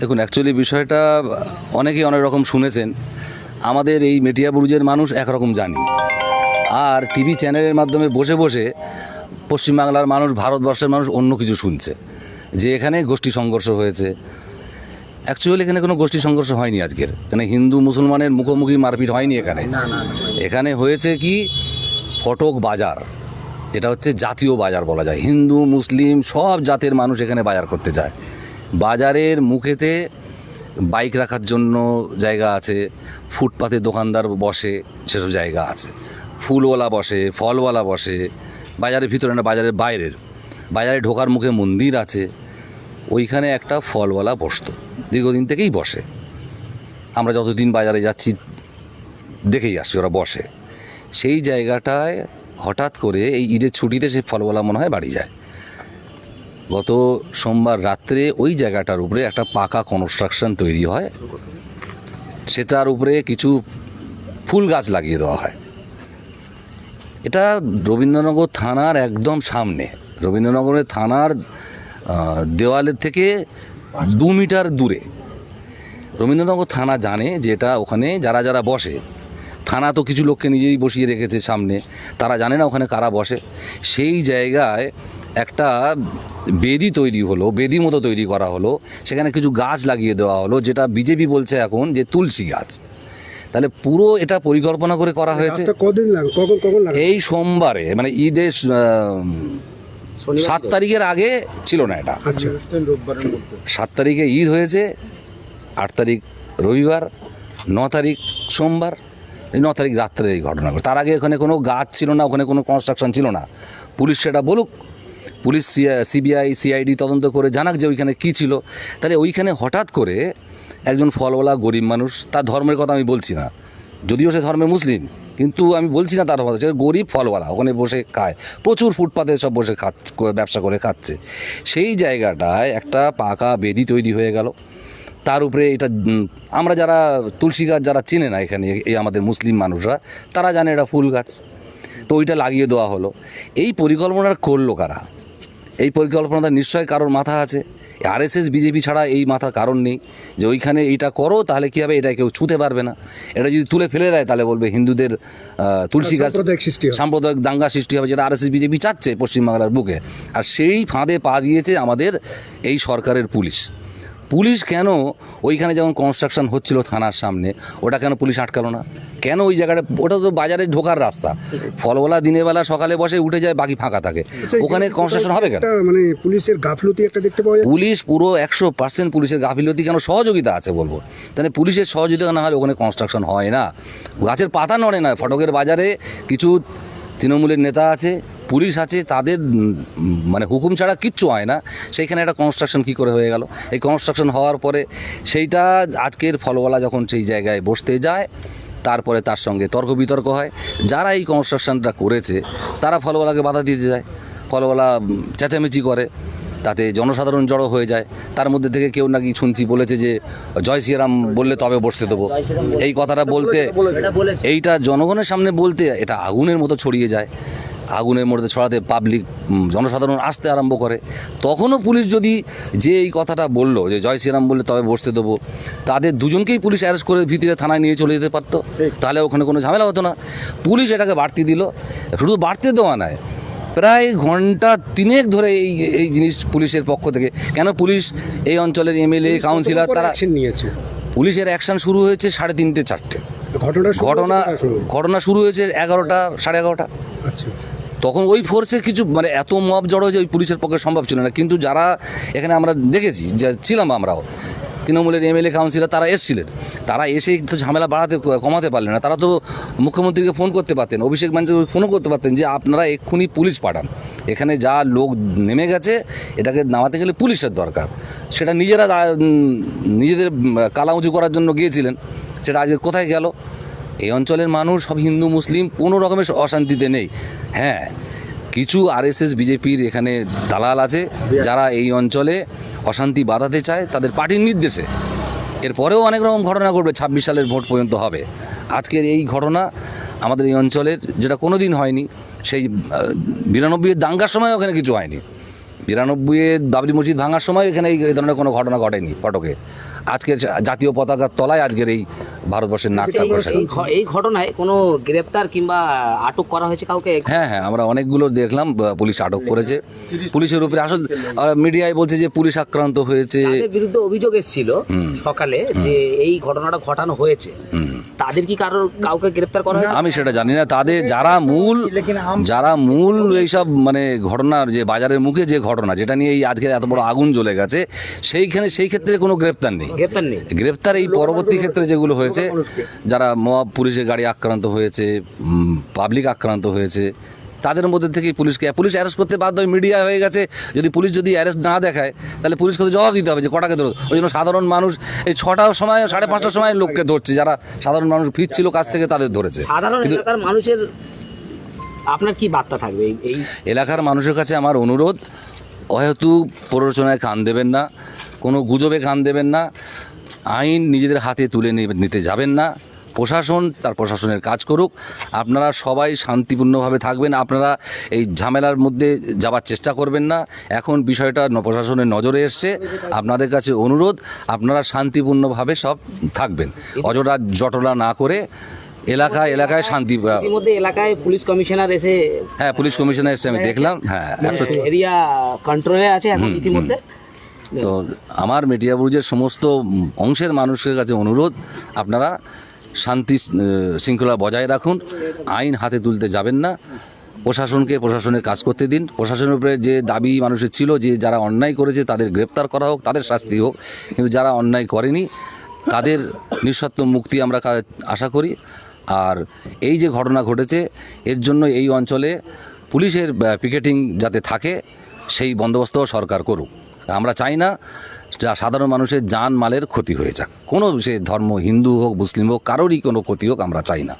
দেখুন অ্যাকচুয়ালি বিষয়টা অনেকেই অনেক রকম শুনেছেন। আমাদের এই মেটিয়া বুরুজের মানুষ একরকম জানি। আর টিভি চ্যানেলের মাধ্যমে বসে বসে পশ্চিমবাংলার মানুষ ভারতবর্ষের মানুষ অন্য কিছু শুনছে। যে এখানে গোষ্ঠী সংঘর্ষ হয়েছে। অ্যাকচুয়ালি এখানে কোনো গোষ্ঠী সংঘর্ষ হয়নি আজকের। এখানে হিন্দু মুসলমানের মুখোমুখি মারপিট হয়নি এখানে। এখানে হয়েছে কি? ফটক বাজার। এটা হচ্ছে জাতীয় বাজার বলা যায়। হিন্দু মুসলিম সব জাতের মানুষ এখানে বাজার করতে যায়। বাজারের মুখেতে বাইক রাখার জন্য জায়গা আছে, ফুটপাতে দোকানদার বসে সেসব জায়গা আছে। ফুলওয়ালা বসে, ফলওয়ালা বসে, বাজারের ভিতরে না, বাজারের বাইরের। বাজারে ঢোকার মুখে মন্দির আছে, ওইখানে একটা ফলওয়ালা বসতো, দীর্ঘদিন থেকেই বসে। আমরা যতদিন বাজারে যাচ্ছি, দেখেই আসছি ওরা বসে। সেই জায়গাটায় হঠাৎ করে এই ঈদের ছুটিতে সেই ফলওয়ালা মনে হয় বাড়ি যায়। গত সোমবার রাত্রে ওই জায়গাটার উপরে একটা পাকা কনস্ট্রাকশন তৈরি হয়। সেটার উপরে কিছু ফুল গাছ লাগিয়ে দেওয়া হয়। এটা রবীন্দ্রনগর থানার একদম সামনে। রবীন্দ্রনগরের থানার দেওয়ালের থেকে দু মিটার দূরে। রবীন্দ্রনগর থানা জানে যে এটা ওখানে যারা যারা বসে, থানা তো কিছু লোককে নিজেই বসিয়ে রেখেছে সামনে, তারা জানে না ওখানে কারা বসে। সেই জায়গায় একটা বেদি তৈরি হলো বেদি মতো তৈরি করা হলো সেখানে কিছু গাছ লাগিয়ে দেওয়া হলো যেটা বিজেপি বলছে এখন যে তুলসী গাছ। তাহলে পুরো এটা পরিকল্পনা করে করা হয়েছে। কদিন কখন কখন এই সোমবারে মানে ঈদের সাত তারিখের আগে ছিল না এটা। আচ্ছা। সাত তারিখে ঈদ হয়েছে আট তারিখ রবিবার ন তারিখ সোমবার এই ন তারিখ রাত্রে এই ঘটনা ঘটে তার আগে ওখানে কোনো গাছ ছিল না ওখানে কোনো কনস্ট্রাকশন ছিল না। পুলিশ সেটা বলুক পুলিশ সিবিআই, সিআইডি তদন্ত করে জানাক যে ওইখানে কী ছিল। তাহলে ওইখানে হঠাৎ করে একজন ফলওয়ালা গরিব মানুষ, তার ধর্মের কথা আমি বলছি না। যদিও সে ধর্মে মুসলিম, কিন্তু আমি বলছি না তার কথা গরিব ফলওয়ালা, ওখানে বসে খায়। প্রচুর ফুটপাতে সব বসে খাচ্ছে ব্যবসা করে খাচ্ছে। সেই জায়গাটায় একটা পাকা বেদি তৈরি হয়ে গেল। তার উপরে এটা আমরা যারা তুলসী গাছ যারা চেনে না এখানে, এই আমাদের মুসলিম মানুষরা, তারা জানে এটা ফুল গাছ। তো ওইটা লাগিয়ে দেওয়া হলো। এই পরিকল্পনাটা করল কারা? এই পরিকল্পনাটা নিশ্চয়ই কারোর মাথা আছে। আরএসএস বিজেপি ছাড়া এই মাথা কারণ নেই। যে ওইখানে এইটা করো তাহলে কী হবে? এটা কেউ ছুঁতে পারবে না। এটা যদি তুলে ফেলে দেয় তাহলে বলবে হিন্দুদের তুলসী গাছ সাম্প্রদায়িক দাঙ্গা সৃষ্টি হবে যেটা আরএসএস বিজেপি চাচ্ছে পশ্চিমবাংলার বুকে। আর সেই ফাঁদে পা দিয়েছে আমাদের এই সরকারের পুলিশ। পুলিশ কেন ওইখানে যেমন কনস্ট্রাকশন হচ্ছিল থানার সামনে ওটা কেন পুলিশ আটকালো না? কেন ওই জায়গাটা ওটা তো বাজারে ঢোকার রাস্তা। ফলওয়ালা দিনের বেলা সকালে বসে উঠে যায় বাকি ফাঁকা থাকে। আচ্ছা, ওখানে কনস্ট্রাকশন হবে কেন? মানে পুলিশের গাফলতি একটা দেখতে পাওয়া যায় পুলিশ পুরো একশো পার্সেন্ট পুলিশের গাফিলতি কেন? সহযোগিতা আছে বলব। তাহলে পুলিশের সহযোগিতা না হলে ওখানে কনস্ট্রাকশন হয় না। গাছের পাতা নড়ে না। ফটকের বাজারে কিছু তৃণমূলের নেতা আছে, পুলিশ আছে, তাদের মানে হুকুম ছাড়া কিচ্ছু হয় না। সেইখানে একটা কনস্ট্রাকশন কী করে হয়ে গেল? এই কনস্ট্রাকশন হওয়ার পরে সেইটা আজকের ফলওয়ালা যখন সেই জায়গায় বসতে যায়, তারপরে তার সঙ্গে তর্ক বিতর্ক হয়। যারা এই কনস্ট্রাকশনটা করেছে, তারা ফলওয়ালাকে বাধা দিতে যায়। ফলওয়ালা চেঁচামেচি করে। তাতে জনসাধারণ জড়ো হয়ে যায়। তার মধ্যে থেকে কেউ নাকি শুনছি বলেছে যে জয় শ্রীরাম বললে তবে বসতে দেবো। এই কথাটা বলতে এইটা জনগণের সামনে বলতে এটা আগুনের মতো ছড়িয়ে যায়। আগুনের মধ্যে ছড়াতে পাবলিক জনসাধারণ আসতে আরম্ভ করে। তখনও পুলিশ যদি যে এই কথাটা বলল যে জয় শ্রীরাম বললে তবে বসতে দেবো তাদের দুজনকেই পুলিশ অ্যারেস্ট করে ভিতরে থানায় নিয়ে চলে যেতে পারতো। তাহলে ওখানে কোনো ঝামেলা হতো না। পুলিশ এটাকে বাড়তি দিল। শুধু বাড়তে দেওয়া নয় প্রায় ঘণ্টা তিনেক ধরে এই এই জিনিস পুলিশের পক্ষ থেকে। কেন পুলিশ এই অঞ্চলের এমএলএ কাউন্সিলর তারা নিয়েছে? পুলিশের অ্যাকশন শুরু হয়েছে সাড়ে তিনটে চারটে। ঘটনা ঘটনা শুরু? ঘটনা শুরু হয়েছে এগারোটা সাড়ে এগারোটা। আচ্ছা। তখন ওই ফোর্সে কিছু মানে এত মব জড়ো যে ওই পুলিশের পক্ষে সম্ভব ছিল না। কিন্তু যারা এখানে আমরা দেখেছি যে ছিলাম আমরাও তৃণমূলের এমএলএ কাউন্সিলর তারা এসেছিলেন। তারা এসে তো ঝামেলা বাড়াতে, কমাতে পারলেন না। তারা তো মুখ্যমন্ত্রীকে ফোন করতে পারতেন, অভিষেক ব্যানার্জি ফোনও করতে পারতেন যে আপনারা এক্ষুনি পুলিশ পাঠান। এখানে যা লোক নেমে গেছে, এটাকে নামাতে গেলে পুলিশের দরকার। সেটা নিজেরা নিজেদের কালা উঁচু করার জন্য গিয়েছিলেন। সেটা আজকে কোথায় গেল? এই অঞ্চলের মানুষ সব হিন্দু, মুসলিম, কোনো রকমের অশান্তিতে নেই। হ্যাঁ কিছু আরএসএস, বিজেপির এখানে দালাল আছে, যারা এই অঞ্চলে অশান্তি বাঁধাতে চায়, তাদের পার্টির নির্দেশে। এরপরেও অনেক রকম ঘটনা ঘটবে, ছাব্বিশ সালের ভোট পর্যন্ত হবে। আজকের এই ঘটনা আমাদের এই অঞ্চলের, যেটা কোনো দিন হয়নি, সেই বিরানব্বইয়ের দাঙ্গার সময় ওখানে কিছু হয়নি। বিরানব্বইয়ের বাবরি মসজিদ ভাঙার সময় এখানে এই ধরনের কোনো ঘটনা ঘটেনি ফটকে আজকের জাতীয় পতাকার তলায় আজকের এই ভারতবর্ষের নাচ এই- এই ঘটনায় কোনো গ্রেপ্তার কিংবা আটক করা হয়েছে কাউকে? হ্যাঁ হ্যাঁ আমরা অনেকগুলো দেখলাম পুলিশ আটক করেছে। পুলিশের উপরে আসল মিডিয়ায় বলছে যে পুলিশ আক্রান্ত হয়েছে। বিরুদ্ধে অভিযোগ এসেছিল সকালে যে এই ঘটনাটা ঘটানো হয়েছে। তাদের কি কারোর কাউকে গ্রেপ্তার করা হয় আমি সেটা জানি না। তাদের যারা মূল যারা মূল এইসব মানে ঘটনার যে বাজারের মুখে যে ঘটনা যেটা নিয়ে এই আজকে এত বড় আগুন জ্বলে গেছে সেইখানে সেই ক্ষেত্রে কোনো গ্রেপ্তার নেই। গ্রেপ্তার নেই। গ্রেপ্তার এই পরবর্তী ক্ষেত্রে যেগুলো হয়েছে যারা মহা পুলিশের গাড়ি আক্রান্ত হয়েছে পাবলিক আক্রান্ত হয়েছে তাদের মধ্যে থেকেই পুলিশকে পুলিশ অ্যারেস্ট করতে বাধ্য হয় মিডিয়া হয়ে গেছে। যদি পুলিশ যদি অ্যারেস্ট না দেখায় তাহলে পুলিশকে তো জবাব দিতে হবে যে কটাকে ধরো। ওই জন্য সাধারণ মানুষ এই ছটার সময় সাড়ে পাঁচটার সময় লোককে ধরছে যারা সাধারণ মানুষ ফিরছিল কাছ থেকে তাদের ধরেছে। সাধারণ মানুষের আপনার কি বার্তা থাকবে এই- এলাকার মানুষের কাছে আমার অনুরোধ অহেতু প্ররোচনায় কান দেবেন না কোনো গুজবে কান দেবেন না আইন নিজেদের হাতে তুলে নিতে যাবেন না। প্রশাসন তার প্রশাসনের কাজ করুক। আপনারা সবাই শান্তিপূর্ণভাবে থাকবেন। আপনারা এই ঝামেলার মধ্যে যাবার চেষ্টা করবেন না। এখন বিষয়টা প্রশাসনের নজরে এসছে। আপনাদের কাছে অনুরোধ আপনারা শান্তিপূর্ণভাবে সব থাকবেন। অজটা জটলা না করে এলাকা এলাকায় শান্তি ইতিমধ্যে এলাকায় পুলিশ কমিশনার এসে হ্যাঁ পুলিশ কমিশনার এসছে আমি দেখলাম। হ্যাঁ এরিয়া কন্ট্রোলে আছে এখন ইতিমধ্যে। তো আমার মেটিয়াবুরুজের সমস্ত অংশের মানুষের কাছে অনুরোধ। আপনারা শান্তি শৃঙ্খলা বজায় রাখুন। আইন হাতে তুলতে যাবেন না। প্রশাসনকে প্রশাসনের কাজ করতে দিন। প্রশাসনের উপরে যে দাবি মানুষের ছিল যে যারা অন্যায় করেছে তাদের গ্রেপ্তার করা হোক, তাদের শাস্তি হোক। কিন্তু যারা অন্যায় করেনি, তাদের নিঃশর্ত মুক্তি আমরা আশা করি। আর এই যে ঘটনা ঘটেছে, এর জন্য এই অঞ্চলে পুলিশের পিকেটিং যাতে থাকে, সেই বন্দোবস্ত সরকার করুক। আমরা চাই না যা সাধারণ মানুষের যান মালের ক্ষতি হয়ে যাক। কোনো সে ধর্ম, হিন্দু হোক, মুসলিম হোক, কারোরই কোনো ক্ষতি হোক আমরা চাই না।